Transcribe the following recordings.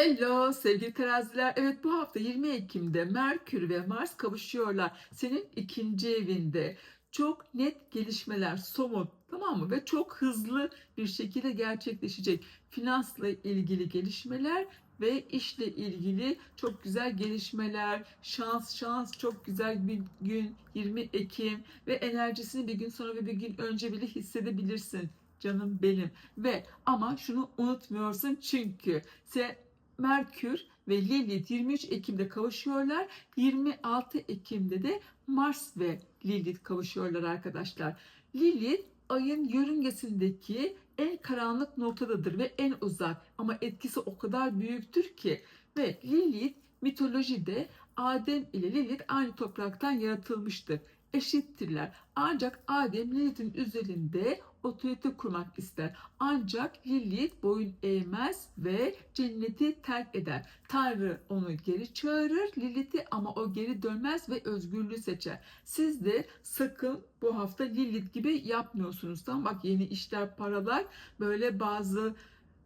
Hello sevgili teraziler. Evet bu hafta 20 Ekim'de Merkür ve Mars kavuşuyorlar. Senin ikinci evinde. Çok net gelişmeler, somut tamam mı? Ve çok hızlı bir şekilde gerçekleşecek. Finansla ilgili gelişmeler ve işle ilgili çok güzel gelişmeler, şans şans çok güzel bir gün 20 Ekim ve enerjisini bir gün sonra ve bir gün önce bile hissedebilirsin canım benim. Ve ama şunu unutmuyorsun çünkü sen Merkür ve Lilith 23 Ekim'de kavuşuyorlar. 26 Ekim'de de Mars ve Lilith kavuşuyorlar arkadaşlar. Lilith ayın yörüngesindeki en karanlık noktadadır ve en uzak ama etkisi o kadar büyüktür ki ve Lilith mitolojide Adem ile Lilith aynı topraktan yaratılmıştır. Eşittirler. Ancak Adem Lilith'in üzerinde otorite kurmak ister. Ancak Lilith boyun eğmez ve cenneti terk eder. Tanrı onu geri çağırır Lilith'i ama o geri dönmez ve özgürlüğü seçer. Siz de sakın bu hafta Lilith gibi yapmıyorsunuz. Tamam bak yeni işler, paralar böyle bazı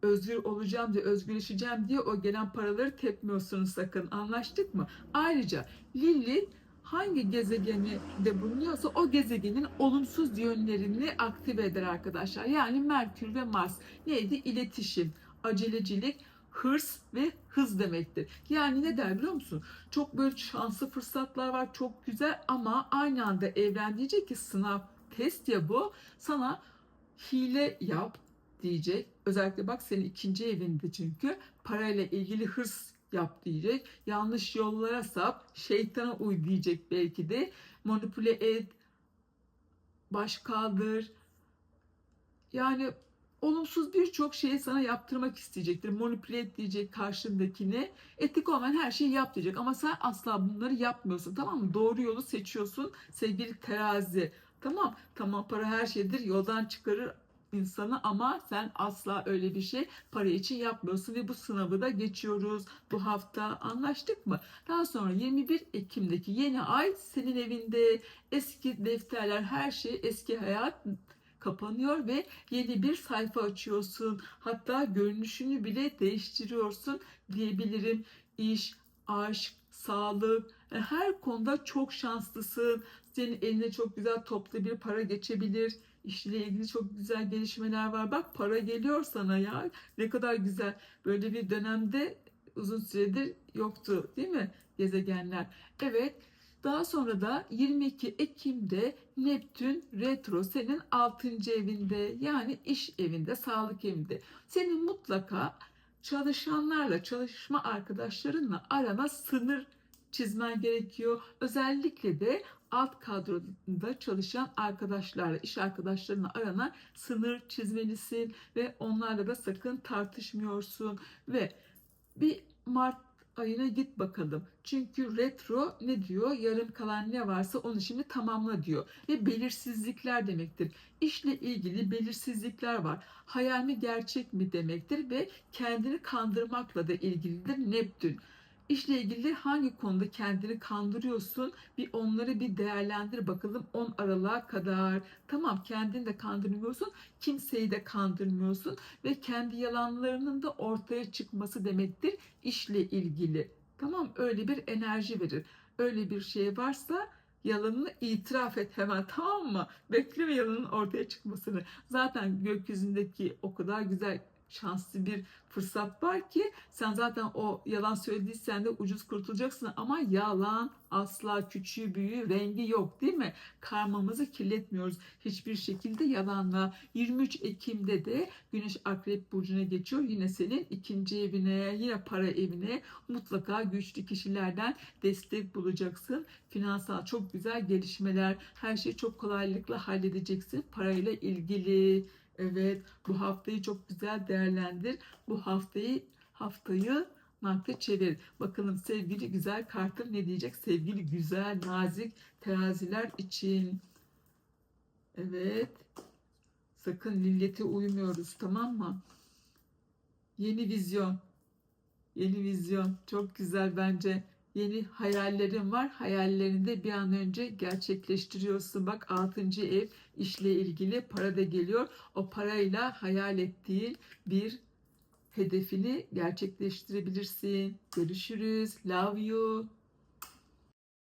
özgür olacağım diye, özgürleşeceğim diye o gelen paraları tepmiyorsunuz sakın. Anlaştık mı? Ayrıca Lilith hangi gezegeni de bulunuyorsa o gezegenin olumsuz yönlerini aktive eder arkadaşlar. Yani Merkür ve Mars neydi? İletişim, acelecilik, hırs ve hız demektir. Yani ne der biliyor musun? Çok böyle şanslı fırsatlar var, çok güzel ama aynı anda evren diyecek ki sınav, test ya bu. Sana hile yap diyecek. Özellikle bak senin ikinci evinde çünkü parayla ilgili hırs yap diyecek. Yanlış yollara sap, şeytana uy diyecek belki de. Manipüle et, baş kaldır. Yani olumsuz birçok şeyi sana yaptırmak isteyecektir. Manipüle et diyecek karşındakine. Etik olmayan her şeyi yap diyecek. Ama sen asla bunları yapmıyorsun tamam mı? Doğru yolu seçiyorsun sevgili terazi. Tamam tamam para her şeydir yoldan çıkarır insanı ama sen asla öyle bir şey para için yapmıyorsun ve bu sınavı da geçiyoruz bu hafta anlaştık mı? Daha sonra 21 Ekim'deki yeni ay senin evinde eski defterler her şey eski hayat kapanıyor ve yeni bir sayfa açıyorsun. Hatta görünüşünü bile değiştiriyorsun diyebilirim. İş, aşk, sağlık e, her konuda çok şanslısın. Senin eline çok güzel toplu bir para geçebilir. İşle ilgili çok güzel gelişmeler var. Bak para geliyor sana ya. Ne kadar güzel. Böyle bir dönemde uzun süredir yoktu değil mi gezegenler? Evet. Daha sonra da 22 Ekim'de Neptün retro senin 6. evinde yani iş evinde, sağlık evinde. Senin mutlaka çalışanlarla, çalışma arkadaşlarınla arana sınır çizmen gerekiyor. Özellikle de alt kadroda çalışan arkadaşlarla, iş arkadaşlarına arana sınır çizmelisin ve onlarla da sakın tartışmıyorsun ve bir Mart ayına git bakalım. Çünkü retro ne diyor? Yarım kalan ne varsa onu şimdi tamamla diyor. Ve belirsizlikler demektir. İşle ilgili belirsizlikler var. Hayal mi gerçek mi demektir ve kendini kandırmakla da ilgilidir Neptün. İşle ilgili hangi konuda kendini kandırıyorsun bir onları bir değerlendir bakalım 10 Aralık'a kadar. Tamam kendini de kandırmıyorsun, kimseyi de kandırmıyorsun ve kendi yalanlarının da ortaya çıkması demektir işle ilgili. Tamam öyle bir enerji verir. Öyle bir şey varsa yalanını itiraf et hemen tamam mı? Bekleme yalanın ortaya çıkmasını. Zaten gökyüzündeki o kadar güzel şanslı bir fırsat var ki sen zaten o yalan söylediysen de ucuz kurtulacaksın ama yalan asla küçüğü büyüğü rengi yok değil mi? Karmamızı kirletmiyoruz hiçbir şekilde yalanla. 23 Ekim'de de Güneş Akrep Burcu'na geçiyor. Yine senin ikinci evine, yine para evine mutlaka güçlü kişilerden destek bulacaksın. Finansal çok güzel gelişmeler, her şeyi çok kolaylıkla halledeceksin parayla ilgili. Evet, bu haftayı çok güzel değerlendir. Bu haftayı haftayı nakde çevir. Bakalım sevgili güzel kartım ne diyecek? Sevgili güzel, nazik teraziler için. Evet. Sakın millete uymuyoruz tamam mı? Yeni vizyon. Yeni vizyon. Çok güzel bence. Yeni hayallerin var. Hayallerini de bir an önce gerçekleştiriyorsun. Bak 6. ev işle ilgili para da geliyor. O parayla hayal ettiğin bir hedefini gerçekleştirebilirsin. Görüşürüz. Love you.